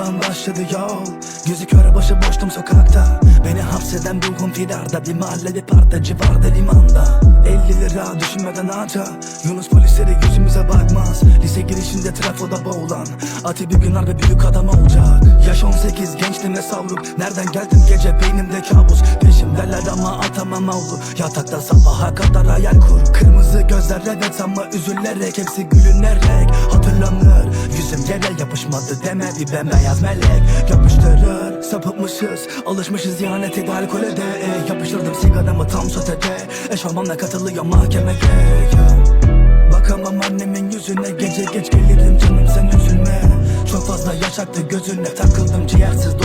25 yaş Yolu yok dediğim an başladı yol. Gözü kör başı boştum sokakta. Beni hapseden ruhum firarda Bir mahalle bir parta civarda limanda. 50 lira düşünmeden harca. Yunus polisleri yüzümüze bakmaz. Lise girişinde trafoda boğulan. Ati bir gün harbi büyük adam olacak. Yaş 18 gençtim ve savruk. Nereden geldim gece beynimde kabus. Peşimdeler ama atamam avlu. Yatakta sabaha kadar hayal kur. Kırmızı gözler evet ama üzülerek Hepsi gülünerek. Hatırlanır Yüzüm yere yapışmadı deme bir bembeyaz melek. Yapıştırır sapıtmışız Alışmışız ihanete de alkole de. E, Yapıştırdım sigaramı tam sotede. Eşofmanla katılıyor mahkemeye. Bakamam annemin yüzüne Gece geç gelirim canım sen üzülme. Çok fazla yaşaktı gözüne Takıldım ciğersiz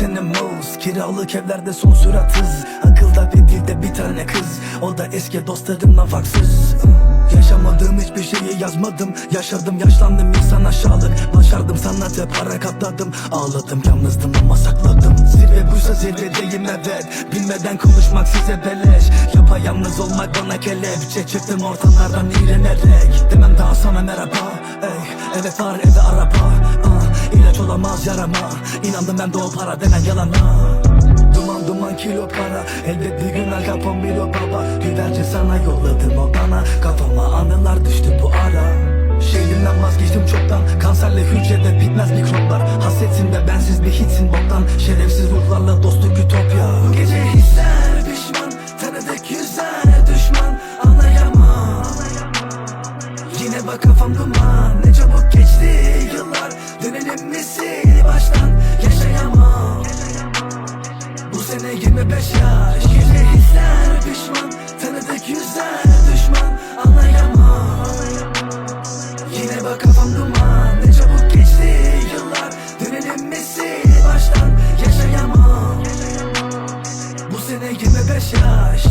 Garrix'in moves Kiralık evlerde son sürat hız Akılda ve dilde bir tane kız. O da eski dostlarımla faksız Yaşamadığım hiçbir şeyi yazmadım. Yaşadım yaşlandım insan aşağılık. Başardım sanatı para katladım. Ağladım yalnızdım ama sakladım. Zirve buysa zirvedeyim evet. Bilmeden konuşmak size beleş. Yapayalnız olmak bana kelepçe. Çıktım ortamlardan iğrenerek. Demem daha sana merhaba. Ey Evet var evde araba olamaz yarama. İnandım ben de o para denen yalana. Duman duman kilo para. Elbet bir gün Al Capone bir o baba. Güvercin sana yolladım o bana. Kafama anılar düştü bu ara. Şehrimden vazgeçtim çoktan. Kanserli hücrede bitmez mikroplar. Hasretsin ve bensiz bir hitsin boktan. Şerefsiz ruhlarla dostluk ütopya. Bu gece hisler pişman Tanıdık yüzler düşman. Anlayamam. Yine bak kafam duman 25 yaş. Gece hisler pişman Tanıdık yüzler düşman. Anlayamam. Yine bak kafam duman. Ne çabuk geçti yıllar. Dönelim mi sil baştan? Yaşayamam. Bu sene 25 yaş